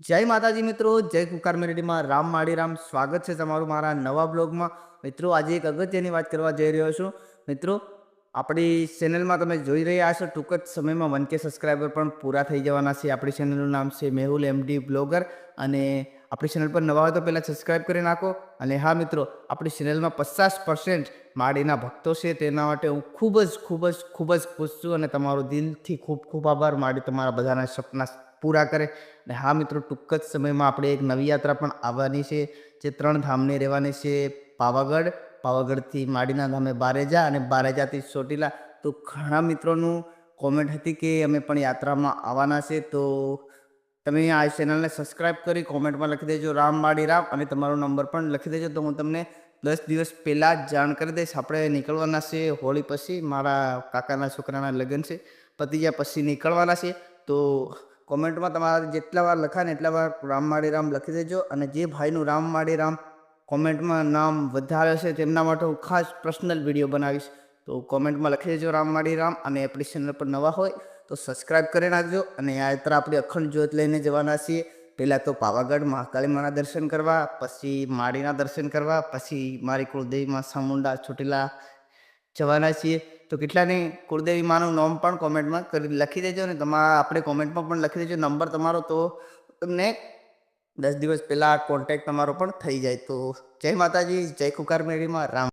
જય માતાજી મિત્રો, જય કુકાર મેરેડીમાં રામ માળી રામ સ્વાગત છે તમારું મારા નવા બ્લોગમાં. મિત્રો, આજે એક અગત્યની વાત કરવા જઈ રહ્યો છું. મિત્રો, આપણી ચેનલમાં તમે જોઈ રહ્યા છો ટૂંક જ સમયમાં વન કે સબસ્ક્રાઈબર પણ પૂરા થઈ જવાના છે. આપણી ચેનલનું નામ છે મેહુલ એમડી બ્લોગર અને આપણી ચેનલ પર નવા હોય તો પહેલાં સબસ્ક્રાઈબ કરી નાખો. અને હા મિત્રો, આપણી ચેનલમાં પચાસ પર્સન્ટ માળીના ભક્તો છે. તેના માટે હું ખૂબ જ ખૂબ જ ખૂબ જ ખુશ છું અને તમારો દિલથી ખૂબ ખૂબ આભાર માળી તમારા બધાના સપના પૂરા કરે. અને હા મિત્રો, ટૂંક જ સમયમાં આપણે એક નવી યાત્રા પણ આવવાની છે, જે ત્રણ ધામની રહેવાની છે પાવાગઢ. પાવાગઢથી માડીના ધામે બારેજા અને બારેજાથી ચોટીલા. તો ઘણા મિત્રોનું કોમેન્ટ હતી કે અમે પણ યાત્રામાં આવવાના છે. તો તમે આ ચેનલને સબસ્ક્રાઈબ કરી કોમેન્ટમાં લખી દેજો, રામ માડી રામ. અને તમારો નંબર પણ લખી દેજો. તો હું તમને દસ દિવસ પહેલાં જ જાણ કરી દઈશ. આપણે નીકળવાના છે હોળી પછી. મારા કાકાના છોકરાના લગ્ન છે. પતી ગયા પછી નીકળવાના છે. તો કોમેન્ટમાં તમારે જેટલા વાર લખાય ને એટલા વાર રામ માળી રામ લખી દેજો અને જે ભાઈનું રામ માળી રામ કોમેન્ટમાં નામ વધારે છે તેમના માટે હું ખાસ પર્સનલ વીડિયો બનાવીશ. તો કોમેન્ટમાં લખી દેજો રામ માળી રામ અને આપણી ચેનલ પર નવા હોય તો સબસ્ક્રાઈબ કરી નાખજો અને યાત્રા આપણે અખંડ જ્યોત લઈને જવાના છીએ. પહેલાં તો પાવાગઢ મહાકાળી માના દર્શન કરવા, પછી માળીના દર્શન કરવા, પછી મારી કુળદેવીમાં સામુંડા ચોટીલા જવાના છીએ. તો કેટલાની કુળદેવી માનું નામ પણ કોમેન્ટમાં કરી લખી દેજો ને તમારા આપણે કોમેન્ટમાં પણ લખી દેજો. નંબર તમારો તો તમને દસ દિવસ પહેલાં કોન્ટેક્ટ તમારો પણ થઈ જાય. તો જય માતાજી, જય કુકાર મેળીમાં રામ.